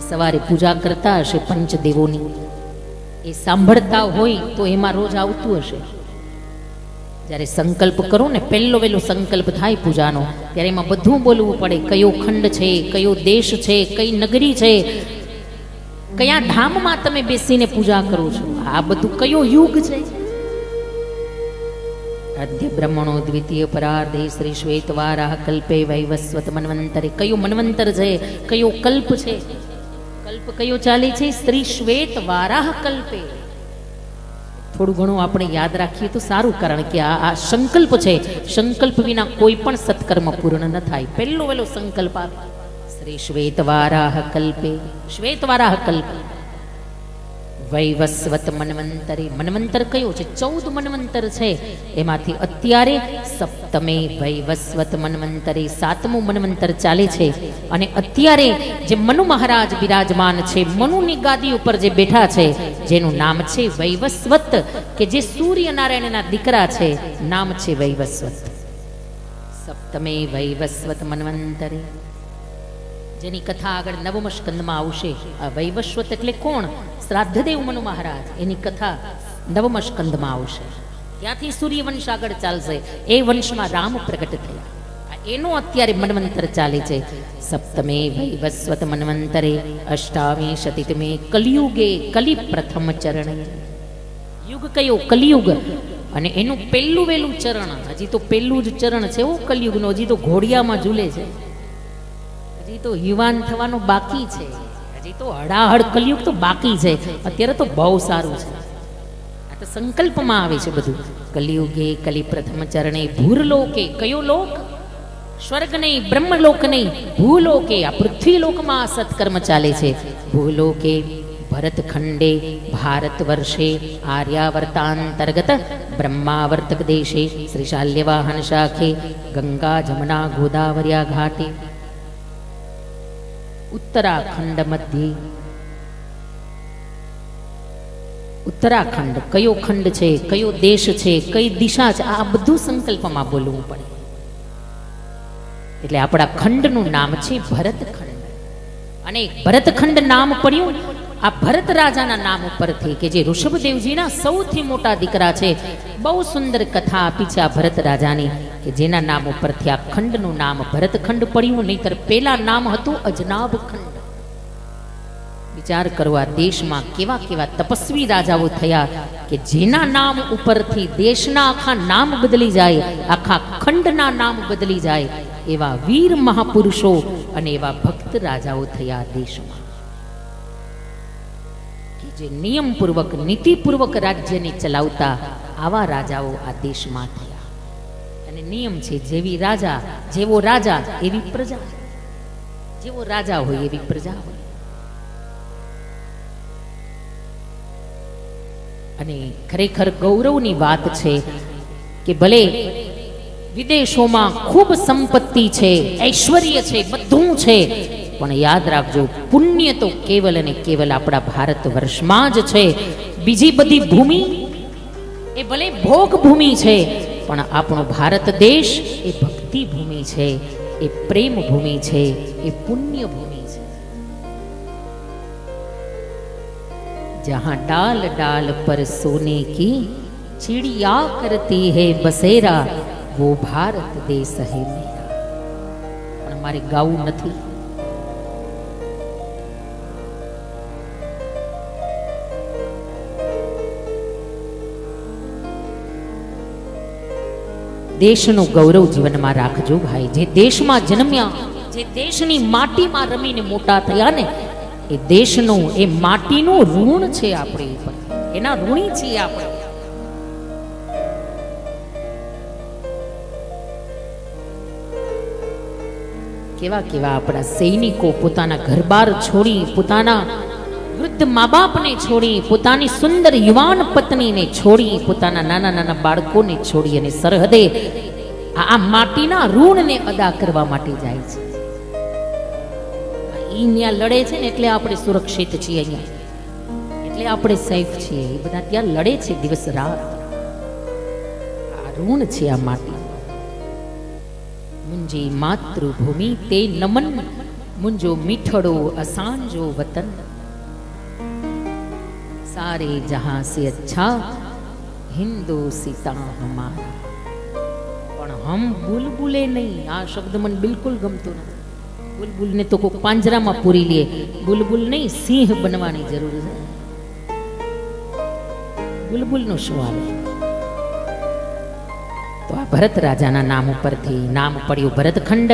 સવારે પૂજા કરતા હશે પંચદેવોની. એ સાંભળતા હોય તો એમાં રોજ આવતું હશે. જ્યારે સંકલ્પ કરો ને, પહેલો વહેલો સંકલ્પ થાય પૂજાનો, ત્યારે એમાં બધું બોલવું પડે. કયો ખંડ છે, કયો દેશ છે, કઈ નગરી છે, કયા ધામમાં તમે બેસીને પૂજા કરો છો? આ બધું કયો યુગ છે? આદ્ય બ્રહ્મણો દ્વિતીય પરાર્ધે શ્રી શ્વેતવારાહ કલ્પે વૈવસ્વત મન્વંતરે. કયો મન્વંતર છે? કયો કલ્પ છે? કલ્પ કયો ચાલે છે? શ્રી શ્વેત વારાહ કલ્પે. થોડું ઘણું આપણે યાદ રાખીએ તો સારું, કારણ કે આ આ સંકલ્પ છે. સંકલ્પ વિના કોઈ પણ સત્કર્મ પૂર્ણ ન થાય. પહેલો વહેલો સંકલ્પ આપ શ્રી શ્વેતવારાહ કલ્પે. શ્વેતવારાહ કલ્પે. વૈવસ્વત મન્વંતરે. મન્વંતર કયો છે? ચૌદ મન્વંતર છે. એમાંથી અત્યારે સપ્તમે વૈવસ્વત મન્વંતરે સાતમું મન્વંતર ચાલે છે. અને અત્યારે જે મનુ મહારાજ બિરાજમાન છે, મનુની ગાદી ઉપર જે બેઠા છે, જેનું નામ છે વૈવસ્વત, કે જે સૂર્યનારાયણના દીકરા છે, નામ છે વૈવસ્વત. સપ્તમે વૈવસ્વત મન્વંતરે. જેની કથા આગળ નવમ સ્કંદમાં આવશે. આ વૈવસ્વત એટલે કોણ? શ્રાદ્ધદેવ મનુ મહારાજ. એની કથા નવમ સ્કંદમાં આવશે. ત્યાંથી સૂર્યવંશ આગળ ચાલશે. એ વંશમાં રામ પ્રગટ થયા. એનું અત્યારે મન્વંતર ચાલે છે. સપ્તમે વૈવસ્વત મન્વંતરે, અષ્ટામી શતીતમે કલિયુગે કલિ પ્રથમ ચરણ. યુગ કયો? કલિયુગ. અને એનું પહેલું વહેલું ચરણ. હજી તો પહેલું જ ચરણ છે એવું કલિયુગનું. હજી તો ઘોડિયામાં ઝૂલે છે. હજી તો યુવાન થવાનું બાકી છે. હજી તો હડાહડ કલયુગ તો બાકી છે. અત્યારે તો બહુ સારું છે. આ તો સંકલ્પમાં આવે છે બધું. કલિયુગે કલી પ્રથમ ચરણે ભૂરલોકે કયો લોક? સ્વર્ગ નહીં બ્રહ્મલોક નહીં ભૂલોકે આ પૃથ્વીલોકમાં સત્કર્મ ચાલે છે. ભૂલોકે ભરતખંડે ભારત વર્ષે આર્યાવર્તાંતર્ગત બ્રહ્માવર્તક દેશે, શ્રીશાલ્યવાહન શાખે ગંગા જમના ગોદાવર્યા ઘાટે ઉત્તરાખંડ મધ્ય ઉત્તરાખંડ કયો ખંડ છે, કયો દેશ છે, કઈ દિશા છે, આ બધું સંકલ્પમાં બોલવું પડે. એટલે આપણા ખંડનું નામ છે ભરતખંડ. અને ભરતખંડ નામ પડ્યું આ ભરત રાજાના નામ ઉપરથી કે જે ઋષભદેવજીના સૌથી મોટા દીકરા છે, બહુ સુંદર કથા આપી છે આ ભરત રાજાની કે જેના નામ ઉપરથી આ ખંડનું નામ ભરતખંડ પડ્યું, નહીતર પેલા નામ હતું અજનાબ ખંડ. વિચાર કરો આ દેશમાં કેવા કેવા તપસ્વી રાજાઓ થયા કે જેના નામ ઉપરથી દેશના આખા નામ બદલી જાય, આખા ખંડના નામ બદલી જાય એવા વીર મહાપુરુષો અને એવા ભક્ત રાજાઓ થયા દેશમાં. જે નિયમપૂર્વક, નીતિપૂર્વક રાજ્યને ચલાવતા આવા રાજાઓ આ દેશમાં થયા. અને નિયમ છે, જેવી રાજા, જેવો રાજા, એવી પ્રજા. જેવો રાજા હોય, એવી પ્રજા હોય. અને ખરેખર ગૌરવની વાત છે કે ભલે વિદેશોમાં ખૂબ સંપત્તિ છે, ઐશ્વર્ય છે, બધું છે પણ યાદ રાખજો પુણ્ય તો કેવલ અને કેવલ આપણા ભારત વર્ષમાં જ છે બીજી બધી ભૂમિ એ ભલે ભોગ ભૂમિ છે પણ આપણો ભારત દેશ એ ભક્તિ ભૂમિ છે એ પ્રેમ ભૂમિ છે એ પુણ્ય ભૂમિ છે जहां डाल डाल पर सोने की चिड़िया करती है बसेरा वो भारत देश है मेरा પણ મારે ગાવું નથી દેશનું ગૌરવ જીવનમાં રાખજો ભાઈ. જે દેશમાં જન્મ્યા, જે દેશની માટીમાં રમીને મોટા થયા ને, એ દેશનું, એ માટીનું ઋણ છે આપણે ઉપર. એના ઋણી છીએ આપણે. કેવા કેવા આપણા સૈનિકો પોતાના ઘરબાર છોડી પોતાના વૃદ્ધ મા બાપને છોડી, પોતાની સુંદર યુવાન પત્નીને છોડી, પોતાના નાના નાના બાળકોને છોડી અને સરહદે આ માટીના ઋણને અદા કરવા માટે જાય છે. ત્યાં લડે છે ને એટલે આપણે સુરક્ષિત છીએ અહીંયા. એટલે આપણે સેફ છીએ. એ બધા ત્યાં લડે છે દિવસ રાત. આ ઋણ છે આ માટી. મુંજી માતૃભૂમિ તે નમન. મુંજો મીઠડો અસાંજો વતન. સારે से अच्छा, हिंदू सीता हमारा પણ હમ બુલબુલે નહીં આ શબ્દ મને બિલકુલ ગમતો નથી બુલબુલને તો કોઈ પાંજરામાં પૂરી લે બુલબુલ નહીં સિંહ બનવાની જરૂર છે બુલબુલનો શું તો આ ભરત રાજાના નામ ઉપરથી નામ પડ્યું ભરતખંડ